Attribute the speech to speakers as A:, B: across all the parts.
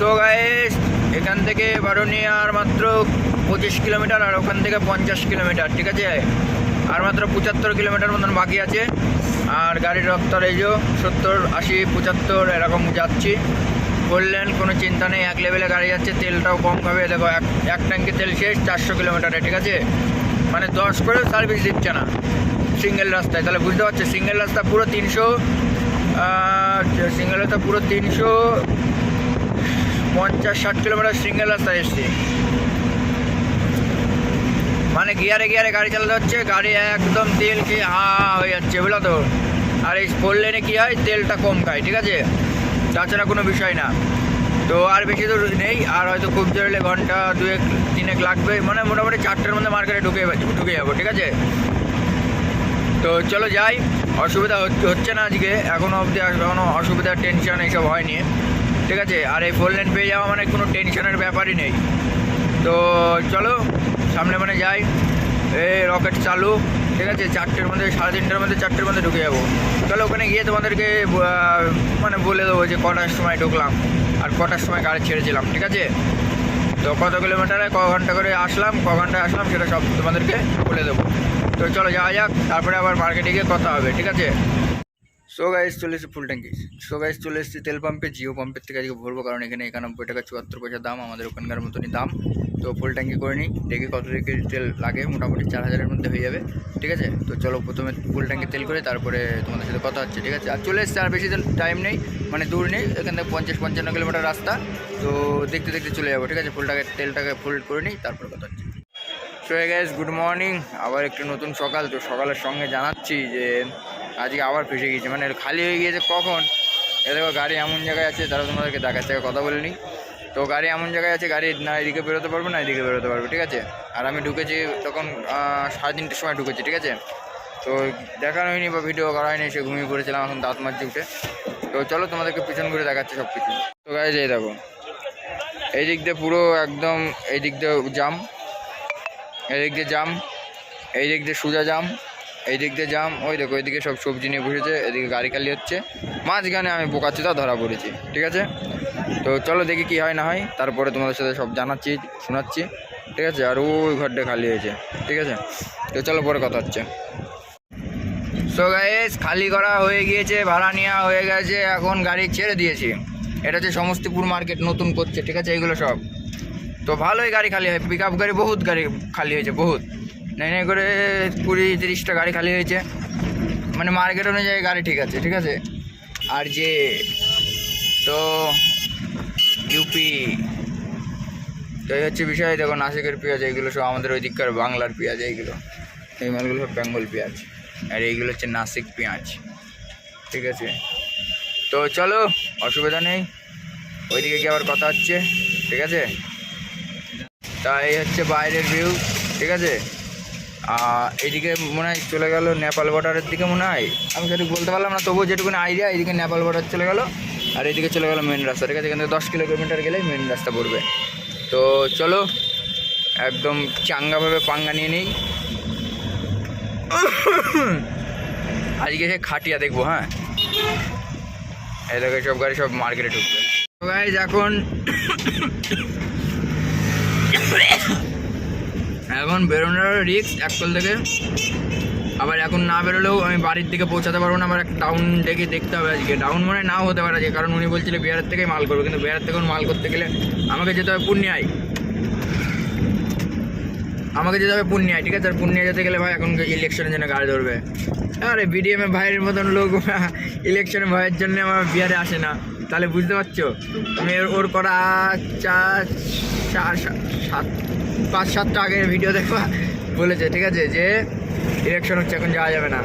A: তো গাইস এখান থেকে বারোনিয়া আর মাত্র পঁচিশ কিলোমিটার আর ওখান থেকে পঞ্চাশ কিলোমিটার, ঠিক আছে? আর মাত্র পঁচাত্তর কিলোমিটার মতন বাকি আছে। আর গাড়ির রক্তর এই যে সত্তর, আশি, পঁচাত্তর, এরকম যাচ্ছি। বললেন, কোনো চিন্তা নেই, এক লেভেলে গাড়ি যাচ্ছে, তেলটাও কম খাবে। দেখো, এক এক ট্যাঙ্কে তেল শেষ, চারশো কিলোমিটারে, ঠিক আছে? মানে দশ করে সার্ভিস দিচ্ছে না। সিঙ্গেল রাস্তায়, তাহলে বুঝতে পারছ? সিঙ্গেল রাস্তা পুরো তিনশো সিঙ্গেল রাস্তা পুরো তিনশো পঞ্চাশ, ষাট কিলোমিটার সিঙ্গেল রাস্তায় এসছি। মানে গিয়ারে গিয়ারে গাড়ি চালাতে হচ্ছে, গাড়ি একদম তেল খেয়ে হা হয়ে যাচ্ছে, বুঝলো তো? আর এই ফোর লেনে কী হয়? তেলটা কম খায়, ঠিক আছে? তাছাড়া কোনো বিষয় না। তো আর বেশি দূর নেই, আর হয়তো খুব জোর হলে ঘণ্টা দুয়েক, তিনেক লাগবে। মানে মোটামুটি চারটের মধ্যে মার্কেটে ঢুকে ঢুকে যাব, ঠিক আছে? তো চলো যাই, অসুবিধা হচ্ছে- না আজকে। এখনও অবধি এখনও অসুবিধা টেনশন এইসব হয়নি। ঠিক আছে? আর এই ফোর লেন পেয়ে যাওয়া মানে কোনো টেনশনের ব্যাপারই নেই। তো চলো, সামনে মানে যাই। এই রকেট চালু, ঠিক আছে? চারটের মধ্যে, সাড়ে তিনটের মধ্যে, চারটের মধ্যে ঢুকে যাব। চলো, ওখানে গিয়ে তোমাদেরকে মানে বলে দেবো যে কটার সময় ঢুকলাম। আর কটার সময় গাড়ি ছেড়েছিলাম, ঠিক আছে? তো কত কিলোমিটারে ক ঘণ্টা করে আসলাম, ক ঘন্টায় আসলাম, সেটা সব তোমাদেরকে বলে দেবো। তো চলো, যাওয়া যাক। তারপরে আবার মার্কেটে গিয়ে কথা হবে, ঠিক আছে? সো গাইস চলে এসেছি ফুল ট্যাঙ্কি সো গাইস চলে এসেছি তেল পাম্পে জিও পাম্পের থেকে আজকে ভরবো, কারণ এখানে একানব্বই টাকা চুয়াত্তর পয়সা দাম, আমাদের ওখানকার মতনই দাম। তো ফুল ট্যাঙ্কি করে নিই, দেখি কত থেকে তেল লাগে, মোটামুটি চার হাজারের মধ্যে হয়ে যাবে, ঠিক আছে? তো চলো প্রথমে ফুল ট্যাঙ্কি তেল করে, তারপরে তোমাদের সাথে কথা হচ্ছে, ঠিক আছে? আর চলে এসছে আর বেশি টাইম নেই মানে দূর নেই, এখান থেকে পঞ্চাশ, পঞ্চান্ন কিলোমিটার রাস্তা। তো দেখতে দেখতে চলে যাব, ঠিক আছে? ফুলটাকে তেলটাকে ফুল করে নিই, তারপরে কথা হচ্ছে। সো গাইজ গুড মর্নিং আবার একটু নতুন সকাল, তো সকালের সঙ্গে জানাচ্ছি যে আজকে আবার ফেসে গিয়েছে মানে খালি হয়ে গিয়েছে কখন? এ দেখো, গাড়ি এমন জায়গায় আছে, তারা তোমাদেরকে দেখার থেকে কথা বলে নিই তো গাড়ি এমন জায়গায় আছে, গাড়ি না এদিকে বেরোতে পারব, না এদিকে বেরোতে পারব, ঠিক আছে? আর আমি ঢুকেছি তখন সাড়ে তিনটের সময় ঢুকেছি, ঠিক আছে? তো দেখানো হয়নি বা ভিডিও করা হয়নি সে ঘুমিয়ে পড়েছিলাম, এখন দাঁত মারছি উঠে। তো চলো তোমাদেরকে পিছন ঘুরে দেখাচ্ছে সব কিছু তো গাড়ি এই দেখো, এই দিক দিয়ে পুরো একদম, এই দিক দিয়ে জাম এদিক দিয়ে জাম, এই দিক দিয়ে সোজা জাম এই দিক দিয়ে জাম ওই দেখো এদিকে সব সবজি নিয়ে বসেছে, এদিকে গাড়ি খালি হচ্ছে। মাঝখানে আমি বোকাচ্ছিটা ধরা পড়েছি, ঠিক আছে? তো চলো দেখি কি হয় না হয়, তারপরে তোমাদের সাথে সব জানাচ্ছি, শোনাচ্ছি, ঠিক আছে? আর ওই ঘরটা খালি হয়েছে, ঠিক আছে? তো চলো পরে কথা হচ্ছে। সো গাইস খালি করা হয়ে গিয়েছে, ভাড়া নেওয়া হয়ে গেছে, এখন গাড়ি ছেড়ে দিয়েছি। এটা হচ্ছে সমস্তিপুর মার্কেট, নতুন করছে, ঠিক আছে? এগুলো সব। তো ভালোই গাড়ি খালি হয় পিক আপ গাড়ি, বহুত গাড়ি খালি হয়েছে, বহুত। নাই নাই করে কুড়ি তিরিশটা গাড়ি খালি হয়েছে। মানে মার্কেট অনুযায়ী গাড়ি ঠিক আছে ঠিক আছে? আর যে তো ইউপি তো এই হচ্ছে বিষয়। দেখো নাসিকের পেঁয়াজ, এইগুলো সব আমাদের ওই দিককার বাংলার পেঁয়াজ, এইগুলো। এই মালগুলো সব বেঙ্গল পেঁয়াজ। আর এইগুলো হচ্ছে নাসিক পেঁয়াজ। ঠিক আছে? তো চলো, অসুবিধা নেই। ওইদিকে কি আবার কথা হচ্ছে। ঠিক আছে? তা এই হচ্ছে বাইরের ভিউ ঠিক আছে? আর এইদিকে মনে হয় চলে গেল নেপাল বর্ডারের দিকে মনে হয়। আমি সঠিক বলতে পারলাম না, তবুও যেটুকুনি আইডিয়া এইদিকে নেপাল বর্ডার চলে গেল। আর এদিকে চলে গেল মেন রাস্তা। ঠিক আছে থেকে দশ কিলোমিটার গেলেই মেন রাস্তা পড়বে। তো চলো, একদম চাঙ্গাভাবে পাঙ্গা নিয়ে নিই। আজকে সে খাটিয়া দেখব হ্যাঁ? এই দেখো, সব গাড়ি সব মার্কেটে ঢুকবে। গাইজ এখন এখন বেরোনোর রিক্স এককল থেকে। আবার এখন না বেরোলেও আমি বাড়ির দিকে পৌঁছাতে পারব না, আমার একটা ডাউন দেখে দেখতে হবে আজকে। ডাউন মনে নাও হতে পারে আজকে, কারণ উনি বলছিল বিহারের থেকেই মাল করবে, কিন্তু বিহারের থেকে মাল করতে গেলে আমাকে যেতে হবে পূর্ণিয়ায়। আমাকে যেতে হবে পূর্ণিয়ায়, ঠিক আছে? আর পূর্ণিয়া যেতে গেলে ভাই এখন ইলেকশনের জন্য গাড়ি ধরবে? আরে বিডিএম এ ভাইয়ের মতন লোক ইলেকশনের ভাইয়ের জন্য আমার বিহারে আসে না। তাহলে বুঝতে পারছ? আমি ওর- করা চার সাত পাঁচ সাতটা আগের ভিডিও দেখবা, বলেছে, ঠিক আছে, যে ইলেকশন হচ্ছে, এখন যাওয়া যাবে না।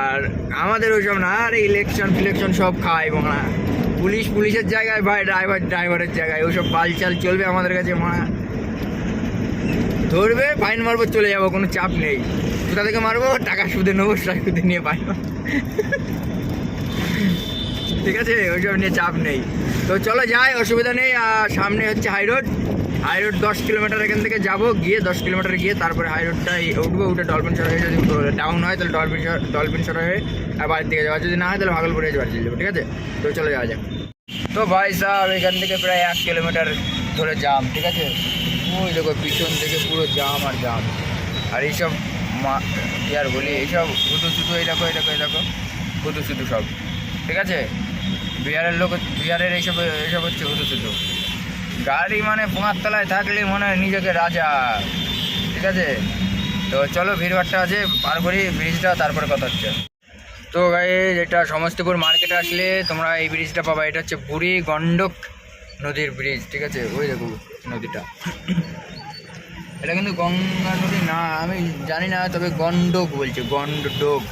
A: আর আমাদের ওইসব না, আর ইলেকশন ফিলেকশন সব খায় বাংলা পুলিশ, পুলিশের জায়গায় ভাই ড্রাইভার ড্রাইভারের জায়গায় ওই ওইসব বালচাল চলবে আমাদের কাছে মা ধরবে ফাইন মারবো, চলে যাব, কোনো চাপ নেই। কোথা থেকে মারবো? টাকা সুদে নেব সুদে নিয়ে পাইবো ঠিক আছে, ওইসব নিয়ে চাপ নেই। তো চলো যাই, অসুবিধা নেই, আর সামনে হচ্ছে হাই রোড হাই রোড দশ কিলোমিটার এখান থেকে যাব, গিয়ে দশ কিলোমিটার গিয়ে তারপরে হাই রোডটাই উঠবো, উঠে ডলফিন সর হয়ে যদি ডাউন হয়, তাহলে ডলফিন ডলফিন সর হয়ে আর বাড়ির দিকে যাওয়া যদি না হয়, তাহলে ভাগলপুরে বাড়ি চলে যাব, ঠিক আছে? তো চলে যাওয়া যাক। তো ভাই সাহেব, এখান থেকে প্রায় এক কিলোমিটার ধরে জাম, ঠিক আছে? ওই দেখো, পিছন থেকে পুরো জাম আর জাম। আর এইসব মা আর বলি, এইসব শুধু শুধু এই দেখো এই দেখো এই দেখো শুধু শুধু সব, ঠিক আছে? বিহারের লোক, বিহারের এইসব এইসব হচ্ছে শুধু শুধু গাড়ি মানে পোঙার তলায় থাকলে মনে হয় নিজেকে রাজা। ঠিক আছে? তো চলো ভিড়ভাড়টা আছে, পার করি ব্রিজটা, তারপরে কথা হচ্ছে। তো গাই এটা সমস্তিপুর মার্কেটে আসলে তোমরা এই ব্রিজটা পাবা। এটা হচ্ছে বুড়ি গন্ডক নদীর ব্রিজ ঠিক আছে? ওই দেখো নদীটা। এটা কিন্তু গঙ্গা নদী না, আমি জানি না, তবে গন্ডক বলছে গন্ডক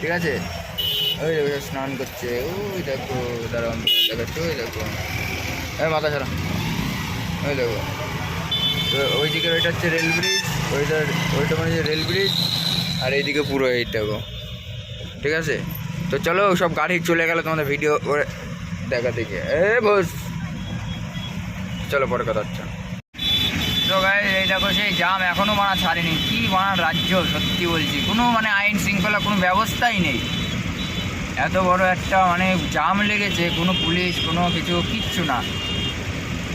A: ঠিক আছে? ওই দেখো, স্নান করছে। ওই দেখো, দাঁড়াও, দেখাচ্ছে, ওই দেখো। হ্যাঁ মাথা ছাড়া। ওই দেখো ওই দিকের ওইটা হচ্ছে রেল ব্রিজ, ওইটার, ওইটা মানে রেল ব্রিজ, আর এইদিকে পুরো এই দেখো। ঠিক আছে? তো চলো, সব গাড়ি চলে গেলে তোমাদের ভিডিও করে দেখা দেখে এ বস। চলো, পরে কথা হচ্ছে। তো গাই এই দেখো সেই জাম এখনও বানা ছাড়েনি। কি বানার রাজ্য, সত্যি বলছি। কোনো মানে আইন শৃঙ্খলা, কোনো ব্যবস্থাই নেই। এত বড় একটা মানে জাম লেগেছে, কোনো পুলিশ, কোনো কিছু, কিচ্ছু না।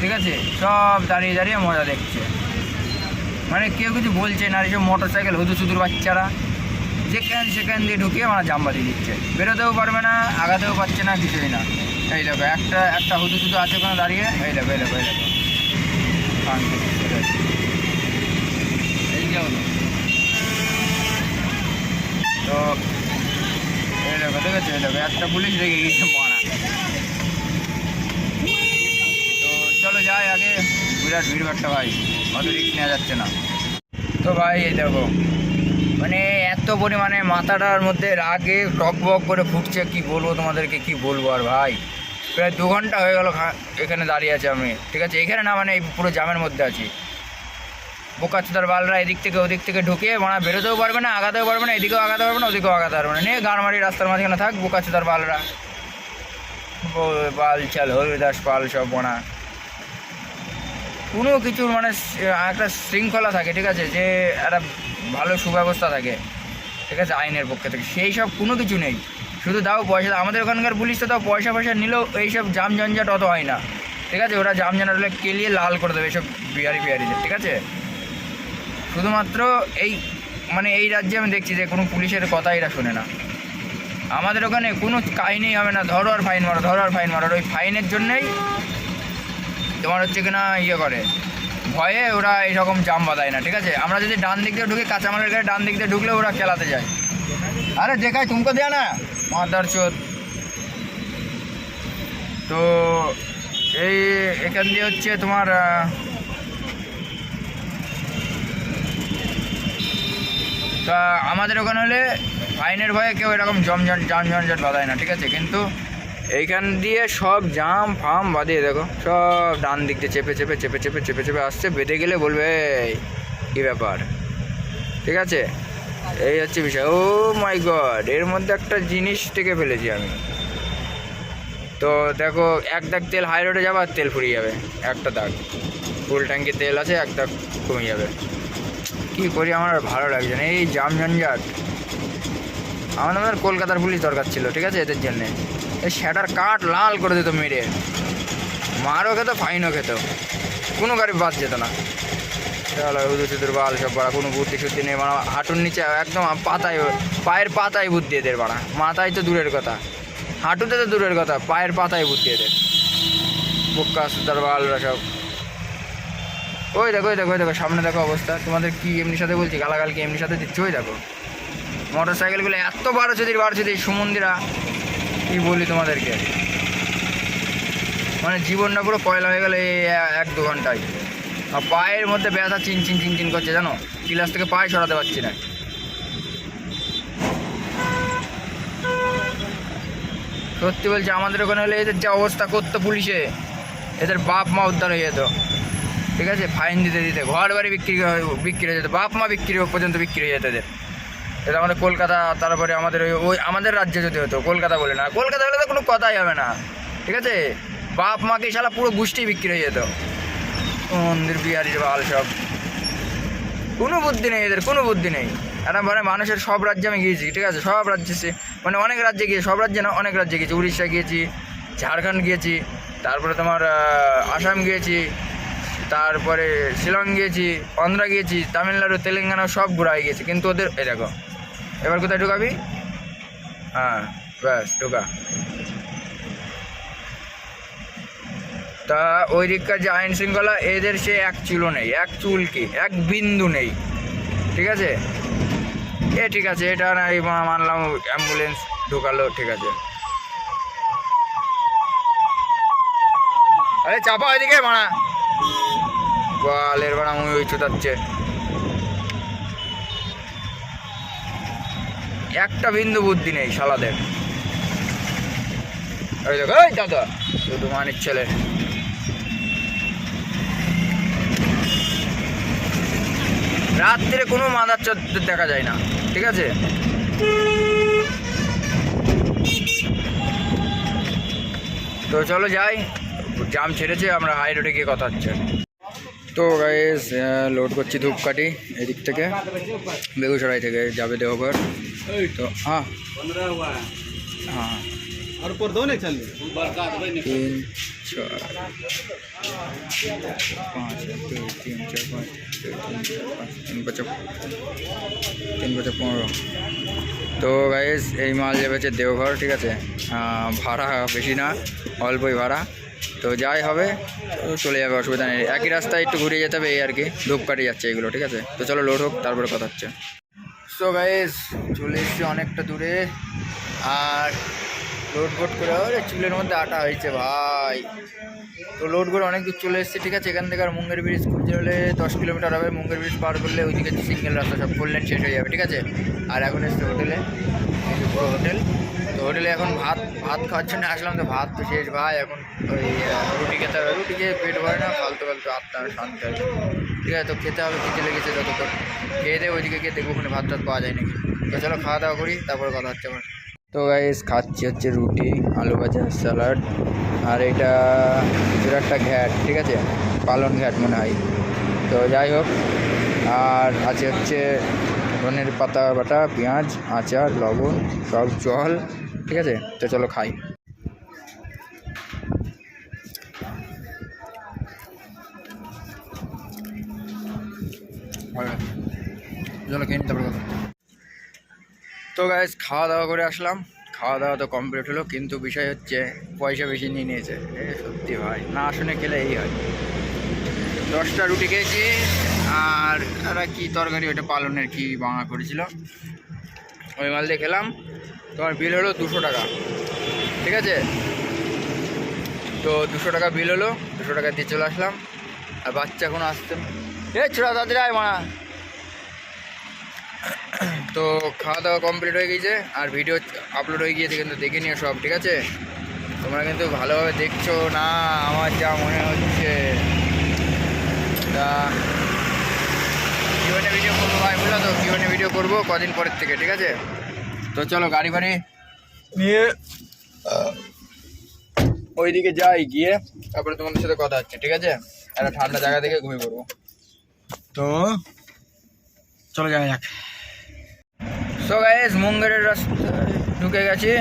A: ঠিক আছে? সব দাঁড়িয়ে দাঁড়িয়ে মজা দেখছে। মানে কেউ কিছু বলছে না, এইসব মোটর সাইকেল হুদু সুদুর বাচ্চারা। যেখান সেখান দিয়ে ঢুকিয়ে মানে জাম বাঁধিয়ে দিচ্ছে। বেরোতেও পারবে না, আগাতেও পারছে না, কিছুই না। এই দেখো, একটা একটা হুদু সুদু আছে ওখানে দাঁড়িয়ে। এই দেখো এই দেখো এই দেখো। ঠিক আছে। তো, এই দেখো, দেখেছ? এই দেখো, একটা পুলিশ রেগে গিয়েছে মারা তো চলো যাই আগে বিরাট ভিড় ভাট্টা ভাই। অত রিক্স নেওয়া যাচ্ছে না। তো ভাই, এই দেখো মানে এত পরিমাণে মাথাটার মধ্যে রাগে টক বক করে ফুটছে, কি বলব তোমাদেরকে, কি বলব আর ভাই? প্রায় দু ঘণ্টা হয়ে গেল এখানে দাঁড়িয়ে আছি আমি। ঠিক আছে? এখানে না মানে এই পুরো জামের মধ্যে আছি। বোকা বোকাচুদার বালরা এদিক থেকে ওদিক থেকে ঢুকিয়ে মানে বেরোতেও পারবে না, আগাতেও পারবে না, এদিকেও আগাতে পারবে না, ওদিকেও আগাতে পারবে না। নিয়ে গাড়মারি রাস্তার মাঝখানে থাক বোকা বোকাচুদার বালরা। বাল চাল হরিদাস পাল, সব বোনা। কোনো কিছুর মানে একটা শৃঙ্খলা থাকে, ঠিক আছে? যে একটা ভালো সুব্যবস্থা থাকে, ঠিক আছে? আইনের পক্ষে থেকে। সেই সব কোনো কিছু নেই। শুধু দাও পয়সা, আমাদের ওখানকার পুলিশ তো তাও পয়সা পয়সা নিলেও এইসব জাম জঞ্জাট অত হয় না, ঠিক আছে? ওরা জাম হলে কেলিয়ে লাল করে দেবে এইসব বিহারি বিহারিদের ঠিক আছে? শুধুমাত্র এই মানে এই রাজ্যে আমি দেখছি যে কোনো পুলিশের কথা এরা শোনে না। আমাদের ওখানে কোনো কাহিনী হবে না, ধরো আর ফাইন মারো, ধরো আর ফাইন মারো ওই ফাইনের জন্যই তোমার হচ্ছে কিনা ইয়ে করে। ভয়ে ওরা এইরকম জাম বাঁধায় না, ঠিক আছে? আমরা যদি ডান দিক দিয়ে ঢুকি, কাঁচামালের গায়ে ডান দিক দিয়ে ঢুকলে ওরা খেলাতে যায়। আরে দেখায় তুমকো দেয়া না? মাদার চোদ। তো এই এখান দিয়ে হচ্ছে তোমার তা আমাদের ওখানে হলে ফাইনের ভয়ে কেউ এরকম জমঝট জাম জঞ্জট বাঁধায় না, ঠিক আছে? কিন্তু এইখান দিয়ে সব জাম ফাম বাঁধিয়ে দেখো সব ডান দিক দিয়ে চেপে চেপে চেপে চেপে চেপে চেপে আসছে বেঁধে গেলে বলবে "এই, কী ব্যাপার? ঠিক আছে? এই হচ্ছে বিষয়। ও মাই গড এর মধ্যে একটা জিনিস থেকে ফেলেছি আমি। তো দেখো এক দাগ তেল হাই রোডে যাবে আর তেল ফুরিয়ে যাবে। একটা দাগ। ফুল ট্যাঙ্কি তেল আছে এক দাগ কমে যাবে। কী করি আমার ভালো লাগছে না। এই জাম ঝঞ্ঝাট। আমাদের কলকাতার পুলিশ দরকার ছিল ঠিক আছে? এদের জন্যে। শ্যাটার কাঠ লাল করে দিত মেরে। মারও খেত, ফাইনও খেত। কোনো গাড়ি বাদ যেত না। চলো উদু চুদুর বাল সব বাড়া, কোনো বুদ্ধি শুদ্ধি নেই বাড়া। হাঁটুর নিচে একদম পাতায়, পায়ের পাতায় বুদ্ধি এদের বাড়া। মাথায় তো দূরের কথা। হাঁটুতে তো দূরের কথা, পায়ের পাতায় বুদ্ধি এদের। বুক্কা সুতার বালরা সব। ওই দেখো ওই দেখো ওই দেখো, সামনে দেখো অবস্থা। তোমাদের কি এমনি সাথে বলছি? গালাগাল কি এমনি সাথে দিচ্ছি? ওই দেখো। মোটর সাইকেলগুলো এত বারো চুদির বারো চুদির সুমন্দিরা। কি বলি তোমাদেরকে? মানে জীবনটা পুরো কয়লা হয়ে গেলে এই এক দু ঘন্টায়। আর পায়ের মধ্যে ব্যথা চিন চিন চিন চিন করছে, জানো? ক্লাস থেকে পায়ে সরাতে পারছি না। সত্যি বলছি, আমাদের ওখানে হলে এদের যা অবস্থা করতো পুলিশে, এদের বাপ মা উদ্ধার হয়ে যেত। ঠিক আছে? ফাইন দিতে দিতে ঘর বাড়ি বিক্রি বিক্রি হয়ে যেত, বাপ মা বিক্রি পর্যন্ত বিক্রি হয়ে যেত এদের। এটা আমাদের কলকাতা, তারপরে আমাদের ওই ওই আমাদের রাজ্যে যদি হতো, কলকাতা বলে না। কলকাতা হলে তো কোনো কথাই হবে না। ঠিক আছে? বাপ মাকে শালা পুরো গোষ্ঠী বিক্রি হয়ে যেত। মন্দির বিহারি বাল সব। কোনো বুদ্ধি নেই এদের, কোনো বুদ্ধি নেই। এটা মানে মানুষের সব রাজ্যে আমি গিয়েছি, ঠিক আছে? সব রাজ্যে সে- মানে অনেক রাজ্যে গিয়ে সব রাজ্যে না, অনেক রাজ্যে গিয়েছি। উড়িষ্যা গিয়েছি, ঝাড়খণ্ড গিয়েছি, তারপরে তোমার আসাম গিয়েছি, তারপরে শিলং গিয়েছি, অন্ধ্রা গিয়েছি, তামিলনাড়ু, তেলেঙ্গানা সব ঘোরাই গেছি। কিন্তু ওদের দেখো এবার কোথায় ঢুকাবি? হ্যাঁ ব্যাস, ঢুকা। তা ওই দিককার যে আইন শৃঙ্খলা, এদের সে এক চুলও নেই, এক চুল কি, এক বিন্দু নেই। ঠিক আছে? এ ঠিক আছে, এটা না মানলাম, অ্যাম্বুলেন্স ঢোকালো, ঠিক আছে। আরে, চাপা ওইদিকে মানা বালের বাড়া মুই ওই চুতাচ্ছে। একটা বিন্দু বুদ্ধি নেই শালাদের। ওই দেখো ওই দাদা, শুধু মানির ছেলে। রাত্রে কোনো মাদার চোদ্দ দেখা যায় না, ঠিক আছে? তো চলো যাই, জাম ছেড়েছে, আমরা হাই রোডে গিয়ে কথা হচ্ছে। তো গাইস লোড করছি ধূপকাঠি এদিক থেকে বেগুসরাই থেকে যাবে দেওঘর তো হ্যাঁ হ্যাঁ
B: और पर दो ना चल
A: তিন চার পাঁচ দুই তিন চার পাঁচ দুই তিন চার পাঁচ তিন বছর তিন বছর পনেরো তো গাইস এই মাল যাবে হচ্ছে দেওঘর ঠিক আছে আহ, ভাড়া বেশি না অল্পই ভাড়া তো যাই হবে, চলে যাবে, অসুবিধা নেই। একই রাস্তায় একটু ঘুরে যেতে হবে, এই আর কি ধূপকাঠি যাচ্ছে এগুলো, ঠিক আছে? তো চলো লোড হোক, তারপরে কথা হচ্ছে। সো গাইস চলে এসছি অনেকটা দূরে, আর লোড বোট করে, ওরে চুলের মধ্যে আটা হয়েছে ভাই। তো লোড করে অনেক দূর চলে এসেছে, ঠিক আছে? এখান থেকে আর মুঙ্গের ব্রিজ খুঁজে হলে দশ কিলোমিটার হবে, মুঙ্গের ব্রিজ পার করলে ওইদিকে সিঙ্গেল রাস্তা সব করলেন, শেষ হয়ে যাবে, ঠিক আছে? আর এখন এসছে হোটেলে হোটেল হোটেলে এখন ভাত ভাত খাওয়ার জন্য আসলাম তো ভাত তো শেষ ভাই, এখন ওই রুটি খেতে হবে। রুটি খেয়ে পেট ভরে না, ফালতু ফালতু আত্মা, শান্তি হবে ঠিক আছে, তো খেতে হবে খেতে লেগেছে যতক্ষণ। খেয়ে দিয়ে ওইদিকে গিয়ে দেখব ওখানে ভাত টাত পাওয়া যায় নাকি। তো চলো খাওয়া দাওয়া করি, তারপরে কথা হচ্ছে আমার। তো গাইস খাচ্ছি হচ্ছে রুটি, আলু ভাজা, স্যালাড। আর এটা কিছুর একটা ঘ্যাট, ঠিক আছে? পালন ঘ্যাট মনে হয়। তো যাই হোক, আর আছে হচ্ছে ধনের পাতা বাটা, পেঁয়াজ, আচার, লবণ, সব জল। ঠিক আছে? তো চলো খাই। চলো খেয়ে তারপরে কথা তো গাইজ খাওয়া দাওয়া করে আসলাম। খাওয়া দাওয়া তো কমপ্লিট হলো, কিন্তু বিষয় হচ্ছে পয়সা বেশি নিয়ে নিয়েছে। সত্যি ভাই, না শুনে খেলে এই হয়। দশটা রুটি খেয়েছি, আর একটা কী তরকারি ওটা পালনের কি বাঙা করেছিল। ওই মাল দিয়ে খেলাম। তোমার বিল হলো দুশো টাকা। ঠিক আছে? তো দুশো টাকা বিল হলো, দুশো টাকা দিয়ে চলে আসলাম। আর বাচ্চা এখনও আসতে এ ছোড়া তাদের আয় মা তো খাওয়া দাওয়া কমপ্লিট হয়ে গিয়েছে আর ভিডিও আপলোড হয়ে গিয়েছে কিন্তু দেখে নিও সব, ঠিক আছে? তোমরা কিন্তু ভালোভাবে দেখছ না, আমার যা মনে হচ্ছে। তা কিউএনএ ভিডিও করব, ভাই, বুঝলো তো? কিউএনএ ভিডিও করব কদিন পরের থেকে, ঠিক আছে? তো চলো গাড়ি ফাড়ি নিয়ে ওইদিকে যাই গিয়ে তারপরে তোমাদের সাথে কথা হচ্ছে ঠিক আছে? একটা ঠান্ডা জায়গা থেকে ঘুমিয়ে পড়ব। তো চলো যাওয়া যাক। সো গাইস মুঙ্গেরের রাস্তা ঢুকে গেছি।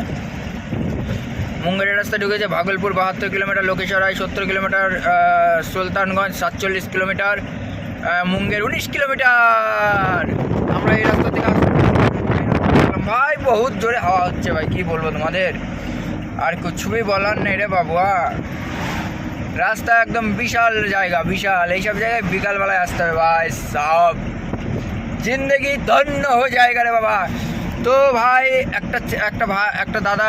A: মুঙ্গেরের রাস্তা ঢুকেছে ভাগলপুর বাহাত্তর কিলোমিটার লোকেশরাই সত্তর কিলোমিটার সুলতানগঞ্জ সাতচল্লিশ কিলোমিটার মুঙ্গের উনিশ কিলোমিটার। আমরা এই রাস্তা থেকে আসলাম। বহুত জোরে হাওয়া হচ্ছে ভাই, কি বলব তোমাদের? আর কিছুই বলার নেই রে বাবুয়া রাস্তা একদম বিশাল জায়গা, বিশাল। এইসব জায়গায় বিকালবেলায় আসতে হবে ভাই, সব। জিন্দগি ধন্য হয়ে জায়গা রে বাবা। তো ভাই, একটা একটা ভাই একটা দাদা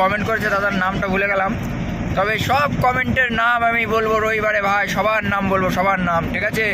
A: কমেন্ট করেছে, দাদার নামটা ভুলে গেলাম। তবে সব কমেন্টের নাম আমি বলব রবিবারে ভাই, সবার নাম বলব, সবার নাম, ঠিক আছে?